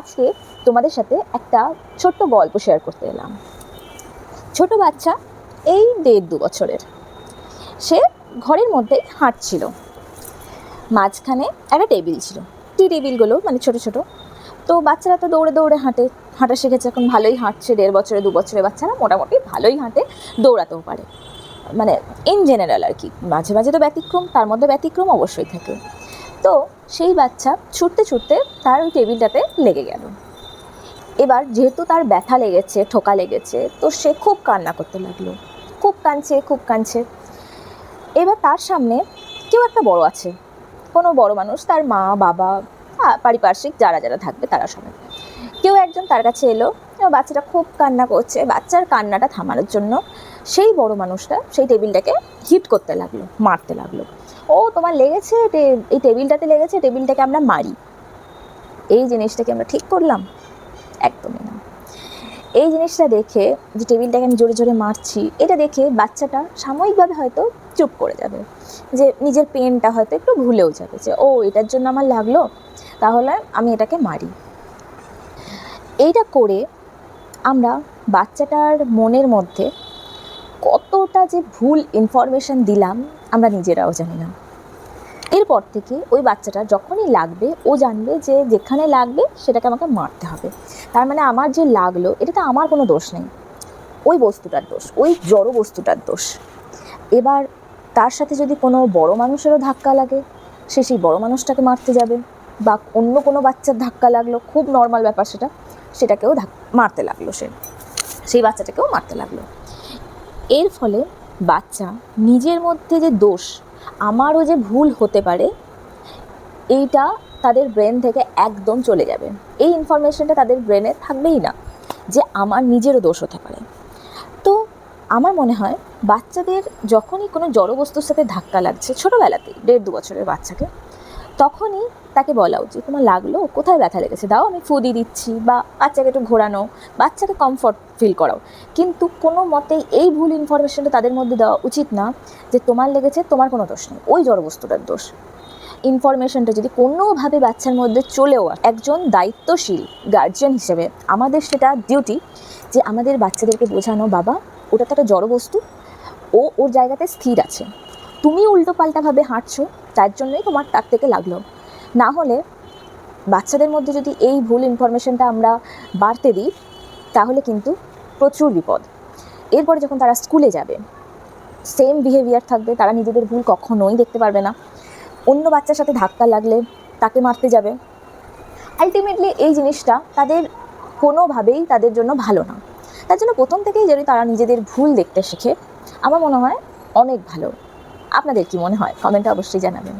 আজকে তোমাদের সাথে একটা ছোট্ট গল্প শেয়ার করতে এলাম। ছোট বাচ্চা এই দেড় দু বছরের। সে ঘরের মধ্যে হাঁটছিল। মাঝখানে একটা টেবিল ছিল। টি টেবিলগুলো মানে ছোট ছোট। তো বাচ্চারা তো দৌড়ে দৌড়ে হাঁটে। হাঁটা শিখেছে এখন ভালোই হাঁটছে। দেড় বছরে, দু বছরের বাচ্চারা মোটামুটি ভালোই হাঁটে, দৌড়াতেও পারে। মানে ইন জেনারেল আর কি। মাঝে মাঝে তো ব্যতিক্রম, তার মধ্যে ব্যতিক্রম অবশ্যই থাকে। তো সেই বাচ্চা ছুটতে ছুটতে তার ওই টেবিলটাতে লেগে গেল। এবার যেহেতু তার ব্যথা লেগেছে, ঠোকা লেগেছে, তো সে খুব কান্না করতে লাগল। খুব কাঁদছে খুব কাঁদছে। এবার তার সামনে কেউ একটা বড় আছে। কোনো বড় মানুষ, তার মা, বাবা পারিপার্শ্বিক যারা যারা থাকবে তারা সবাই। একজন তার কাছে এলো। বাচ্চাটা খুব কান্না করছে। বাচ্চার কান্নাটা থামানোর জন্য সেই বড় মানুষটা সেই টেবিলটাকে হিট করতে লাগল, মারতে লাগল। ও, তোমার লেগেছে? এই টেবিলটাতে লেগেছে? টেবিলটাকে আমরা মারি। এই জিনিসটাকে আমরা ঠিক করলাম? একদমই না। এই জিনিসটা দেখে যে টেবিলটাকে আমি জোরে জোরে মারছি, এটা দেখে বাচ্চাটা সাময়িকভাবে হয়তো চুপ করে যাবে। যে নিজের পেনটা হয়তো একটু ভুলেও যাবে। যে, ও, এটার জন্য আমার লাগল? তাহলে আমি এটাকে মারি। এইটা করে আমরা বাচ্চাটার মনের মধ্যে কতটা যে ভুল ইনফরমেশন দিলাম, আমরা নিজেরাও জানি না। এরপর থেকে ওই বাচ্চাটা যখনই লাগবে, ও জানবে যে যেখানে লাগবে সেটাকে আমাকে মারতে হবে। তার মানে আমার যে লাগল এটাতে আমার কোনো দোষ নেই। ওই বস্তুটার দোষ, ওই জড় বস্তুটার দোষ। এবার তার সাথে যদি কোনো বড় মানুষেরও ধাক্কা লাগে, সে সেই বড় মানুষটাকে মারতে যাবে বা অন্য কোনো বাচ্চার ধাক্কা লাগল, খুব নর্মাল ব্যাপার সেটা। সেটাকেও মারতে লাগল সে। সেই বাচ্চাটাকেও মারতে লাগল। এর ফলে বাচ্চা নিজের মধ্যে যে দোষ আমারও যে ভুল হতে পারে, এইটা তাদের ব্রেন থেকে একদম চলে যাবে। এই ইনফরমেশনটা তাদের ব্রেনে থাকবেই না যে আমার নিজেরও দোষ হতে পারে। তো আমার মনে হয় বাচ্চাদের যখনই কোনো জড়বস্তুর সাথে ধাক্কা লাগছে, ছোটোবেলাতেই, দেড় দু বছরের বাচ্চাকে তখনই তাকে বলা উচিত, তোমার লাগল? কোথায় ব্যথা লেগেছে? দাও, আমি ফু দিয়ে দিচ্ছি বা বাচ্চাকে একটু ঘোরানো, বাচ্চাকে কমফর্ট ফিল করাও। কিন্তু কোনো মতেই এই ভুল ইনফরমেশনটা তাদের মধ্যে দেওয়া উচিত না যে তোমার লেগেছে, তোমার কোনো দোষ নেই। ওই জড়বস্তুটার দোষ। ইনফরমেশনটা যদি কোনোভাবে বাচ্চার মধ্যে চলেও একজন দায়িত্বশীল গার্জিয়ান হিসেবে, আমাদের সেটা ডিউটি যে আমাদের বাচ্চাদেরকে বোঝানো, বাবা, ওটা তো একটা জড়বস্তু, ও ওর জায়গাতে স্থির আছে। তুমি উল্টো পাল্টাভাবে হাঁটছো তার জন্যই তোমার তার থেকে লাগল। না হলে বাচ্চাদের মধ্যে যদি এই ভুল ইনফরমেশনটা আমরা বাড়তে দিই, তাহলে কিন্তু প্রচুর বিপদ। এরপরে যখন তারা স্কুলে যাবে সেম বিহেভিয়ার থাকবে, তারা নিজেদের ভুল কখনোই দেখতে পারবে না। অন্য বাচ্চার সাথে ধাক্কা লাগলে তাকে মারতে যাবে। আলটিমেটলি এই জিনিসটা তাদের কোনোভাবেই তাদের জন্য ভালো না। তার জন্য প্রথম থেকেই যদি তারা নিজেদের ভুল দেখতে শেখে, আমার মনে হয় অনেক ভালো। আপনাদের কি মনে হয়? কমেন্টে অবশ্যই জানাবেন।